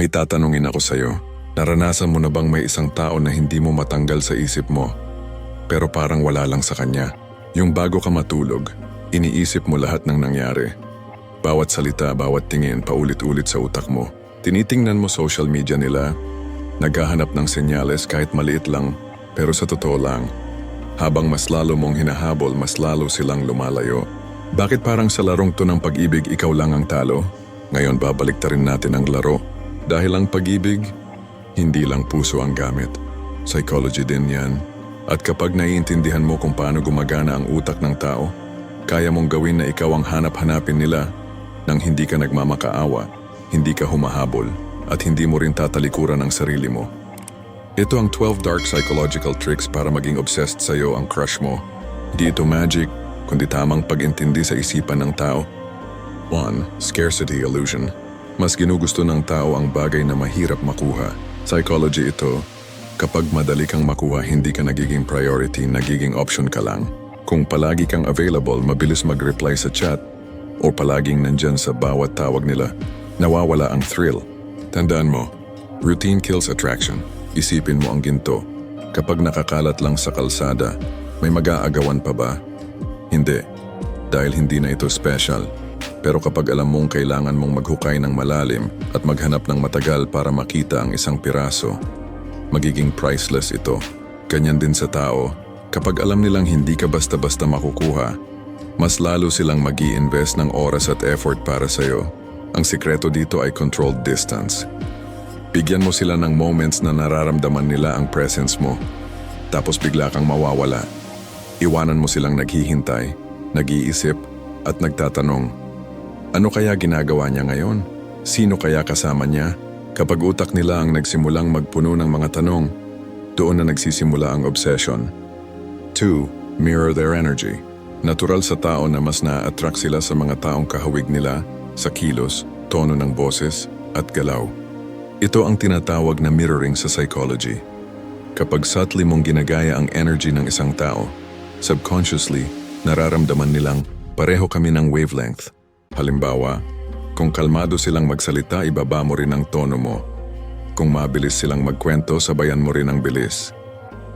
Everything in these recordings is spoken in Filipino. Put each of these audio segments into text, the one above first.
May tatanungin ako sa'yo. Naranasan mo na bang may isang tao na hindi mo matanggal sa isip mo? Pero parang wala lang sa kanya. Yung bago ka matulog, iniisip mo lahat ng nangyari. Bawat salita, bawat tingin, paulit-ulit sa utak mo. Tinitingnan mo social media nila, naghahanap ng senyales kahit maliit lang, pero sa totoo lang, habang mas lalo mong hinahabol, mas lalo silang lumalayo. Bakit parang sa larong to ng pag-ibig ikaw lang ang talo? Ngayon babalik rin natin ang laro. Dahil ang pag-ibig, hindi lang puso ang gamit. Psychology din yan. At kapag naiintindihan mo kung paano gumagana ang utak ng tao, kaya mong gawin na ikaw ang hanap-hanapin nila nang hindi ka nagmamakaawa, hindi ka humahabol, at hindi mo rin tatalikuran ang sarili mo. Ito ang 12 dark psychological tricks para maging obsessed sa'yo ang crush mo. Di ito magic, kundi tamang pag-intindi sa isipan ng tao. 1. Scarcity illusion. Mas ginugusto ng tao ang bagay na mahirap makuha. Psychology ito, kapag madali kang makuha, hindi ka nagiging priority, nagiging option ka lang. Kung palagi kang available, mabilis mag-reply sa chat, o palaging nandyan sa bawat tawag nila, nawawala ang thrill. Tandaan mo, routine kills attraction. Isipin mo ang ginto. Kapag nakakalat lang sa kalsada, may mag-aagawan pa ba? Hindi, dahil hindi na ito special. Pero kapag alam mong kailangan mong maghukay ng malalim at maghanap ng matagal para makita ang isang piraso, magiging priceless ito. Ganyan din sa tao, kapag alam nilang hindi ka basta-basta makukuha, mas lalo silang mag invest ng oras at effort para sa'yo. Ang sikreto dito ay controlled distance. Bigyan mo sila ng moments na nararamdaman nila ang presence mo. Tapos bigla kang mawawala. Iwanan mo silang naghihintay, nag-iisip, at nagtatanong, ano kaya ginagawa niya ngayon? Sino kaya kasama niya? Kapag utak nila ang nagsimulang magpuno ng mga tanong, doon na nagsisimula ang obsession. 2. Mirror their energy. Natural sa tao na mas na-attract sila sa mga taong kahawig nila, sa kilos, tono ng boses, at galaw. Ito ang tinatawag na mirroring sa psychology. Kapag subtly mong ginagaya ang energy ng isang tao, subconsciously, nararamdaman nilang pareho kami ng wavelength. Halimbawa, kung kalmado silang magsalita, ibaba mo rin ang tono mo. Kung mabilis silang magkwento, sabayan mo rin ang bilis.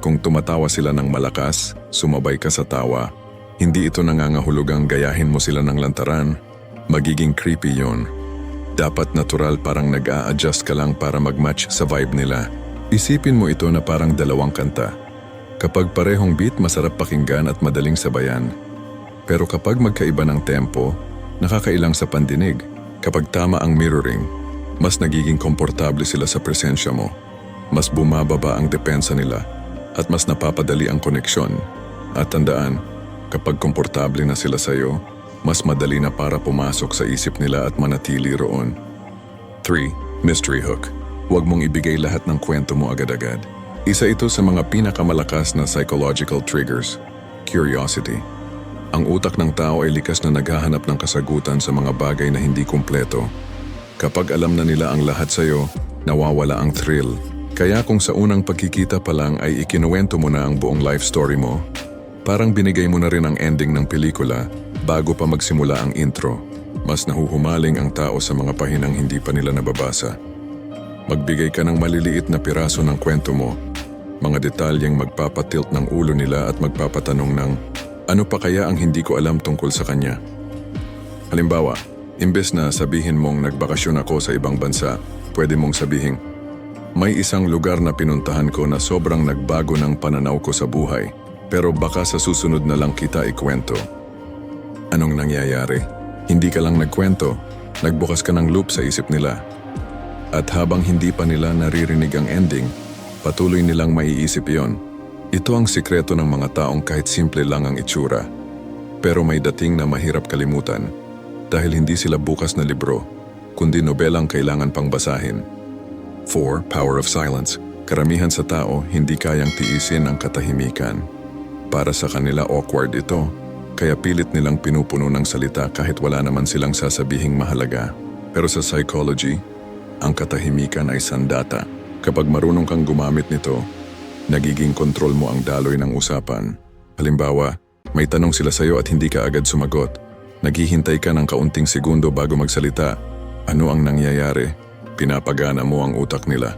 Kung tumatawa sila ng malakas, sumabay ka sa tawa. Hindi ito nangangahulugang gayahin mo sila ng lantaran. Magiging creepy yon. Dapat natural parang nag adjust ka lang para mag-match sa vibe nila. Isipin mo ito na parang dalawang kanta. Kapag parehong beat, masarap pakinggan at madaling sabayan. Pero kapag magkaiba ng tempo, nakakailang sa pandinig. Kapag tama ang mirroring, mas nagiging komportable sila sa presensya mo. Mas bumababa ang depensa nila at mas napapadali ang koneksyon. At tandaan, kapag komportable na sila sa iyo, mas madali na para pumasok sa isip nila at manatili roon. 3. Mystery Hook. Huwag mong ibigay lahat ng kwento mo agad-agad. Isa ito sa mga pinakamalakas na psychological triggers, curiosity. Ang utak ng tao ay likas na naghahanap ng kasagutan sa mga bagay na hindi kumpleto. Kapag alam na nila ang lahat sa iyo, nawawala ang thrill. Kaya kung sa unang pagkikita pa lang ay ikinuwento mo na ang buong life story mo, parang binigay mo na rin ang ending ng pelikula bago pa magsimula ang intro. Mas nahuhumaling ang tao sa mga pahinang hindi pa nila nababasa. Magbigay ka ng maliliit na piraso ng kwento mo, mga detalyeng magpapatilt ng ulo nila at magpapatanong ng ano pa kaya ang hindi ko alam tungkol sa kanya? Halimbawa, imbes na sabihin mong nagbakasyon ako sa ibang bansa, pwede mong sabihin, may isang lugar na pinuntahan ko na sobrang nagbago ng pananaw ko sa buhay, pero baka sa susunod na lang kita ikwento. Anong nangyayari? Hindi ka lang nagkwento, nagbukas ka ng loop sa isip nila. At habang hindi pa nila naririnig ang ending, patuloy nilang maiisip yon. Ito ang sikreto ng mga taong kahit simple lang ang itsura. Pero may dating na mahirap kalimutan dahil hindi sila bukas na libro, kundi nobelang kailangan pang basahin. 4. Power of Silence. Karamihan sa tao hindi kayang tiisin ang katahimikan. Para sa kanila awkward ito, kaya pilit nilang pinupuno ng salita kahit wala naman silang sasabihing mahalaga. Pero sa psychology, ang katahimikan ay sandata. Kapag marunong kang gumamit nito, nagiging kontrol mo ang daloy ng usapan. Halimbawa, may tanong sila sa'yo at hindi ka agad sumagot. Naghihintay ka ng kaunting segundo bago magsalita. Ano ang nangyayari? Pinapagana mo ang utak nila.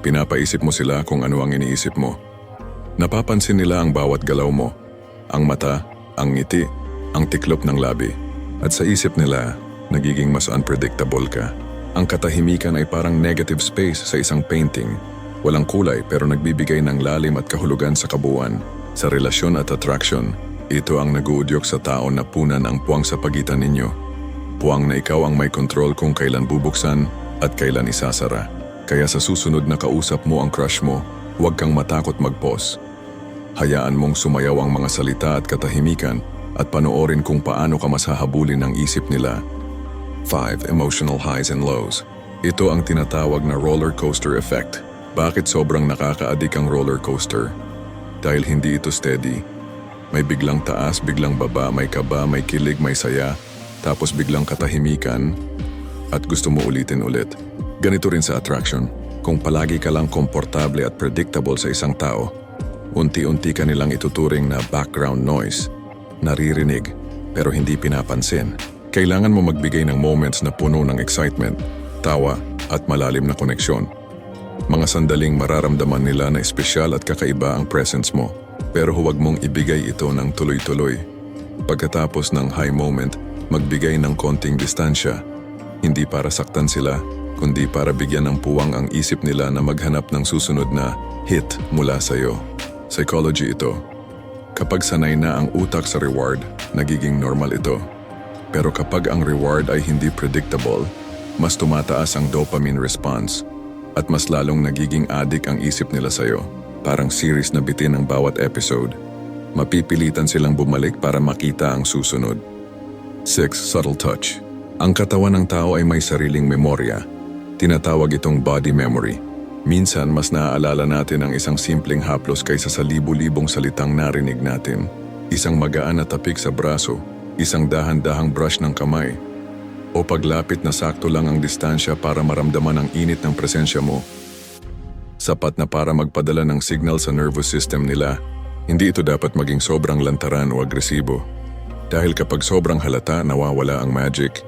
Pinapaisip mo sila kung ano ang iniisip mo. Napapansin nila ang bawat galaw mo. Ang mata, ang ngiti, ang tiklop ng labi. At sa isip nila, nagiging mas unpredictable ka. Ang katahimikan ay parang negative space sa isang painting. Walang kulay pero nagbibigay ng lalim at kahulugan sa kabuuan. Sa relasyon at attraction, ito ang naguudyok sa tao na punan ang puwang sa pagitan ninyo. Puwang na ikaw ang may control kung kailan bubuksan at kailan isasara. Kaya sa susunod na kausap mo ang crush mo, huwag kang matakot mag-pause. Hayaan mong sumayaw ang mga salita at katahimikan at panoorin kung paano ka masahabulin ng isip nila. 5. Emotional highs and lows. Ito ang tinatawag na roller coaster effect. Bakit sobrang nakakaadik ang roller coaster? Dahil hindi ito steady. May biglang taas, biglang baba, may kaba, may kilig, may saya, tapos biglang katahimikan at gusto mo ulitin ulit. Ganito rin sa attraction. Kung palagi ka lang komportable at predictable sa isang tao, unti-unti ka nilang ituturing na background noise, naririnig pero hindi pinapansin. Kailangan mo magbigay ng moments na puno ng excitement, tawa at malalim na koneksyon. Mga sandaling mararamdaman nila na espesyal at kakaiba ang presence mo, pero huwag mong ibigay ito ng tuloy-tuloy. Pagkatapos ng high moment, magbigay ng konting distansya. Hindi para saktan sila, kundi para bigyan ng puwang ang isip nila na maghanap ng susunod na hit mula sa iyo. Psychology ito. Kapag sanay na ang utak sa reward, nagiging normal ito. Pero kapag ang reward ay hindi predictable, mas tumataas ang dopamine response at mas lalong nagiging addict ang isip nila sa'yo. Parang series na bitin ang bawat episode. Mapipilitan silang bumalik para makita ang susunod. 6. Subtle touch. Ang katawan ng tao ay may sariling memorya. Tinatawag itong body memory. Minsan, mas naaalala natin ang isang simpleng haplos kaysa sa libu-libong salitang narinig natin. Isang magaan na tapik sa braso, isang dahan-dahang brush ng kamay, o paglapit na sakto lang ang distansya para maramdaman ang init ng presensya mo. Sapat na para magpadala ng signal sa nervous system nila. Hindi ito dapat maging sobrang lantaran o agresibo. Dahil kapag sobrang halata, nawawala ang magic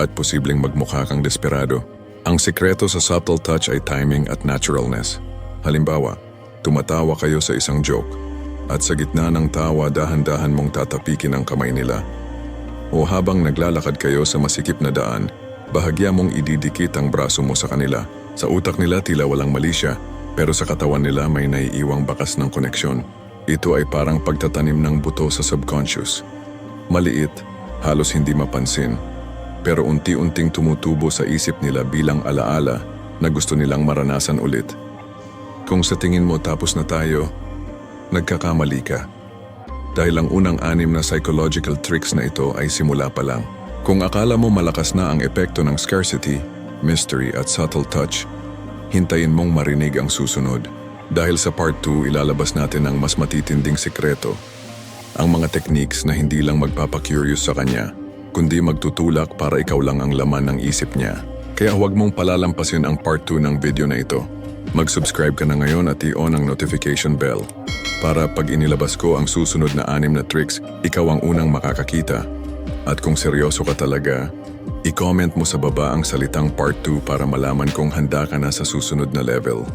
at posibleng magmukha kang desperado. Ang sikreto sa subtle touch ay timing at naturalness. Halimbawa, tumatawa kayo sa isang joke at sa gitna ng tawa dahan-dahan mong tatapikin ang kamay nila. O habang naglalakad kayo sa masikip na daan, bahagya mong ididikit ang braso mo sa kanila. Sa utak nila tila walang mali siya, pero sa katawan nila may naiiwang bakas ng koneksyon. Ito ay parang pagtatanim ng buto sa subconscious. Maliit, halos hindi mapansin, pero unti-unting tumutubo sa isip nila bilang alaala na gusto nilang maranasan ulit. Kung sa tingin mo tapos na tayo, nagkakamali ka. Dahil ang unang anim na psychological tricks na ito ay simula pa lang. Kung akala mo malakas na ang epekto ng scarcity, mystery at subtle touch, hintayin mong marinig ang susunod. Dahil sa part 2, ilalabas natin ang mas matitinding sikreto. Ang mga techniques na hindi lang magpapacurious sa kanya, kundi magtutulak para ikaw lang ang laman ng isip niya. Kaya huwag mong palalampasin ang part 2 ng video na ito. Mag-subscribe ka na ngayon at i-on ang notification bell para pag inilabas ko ang susunod na anim na tricks, ikaw ang unang makakakita. At kung seryoso ka talaga, i-comment mo sa baba ang salitang part 2 para malaman kung handa ka na sa susunod na level.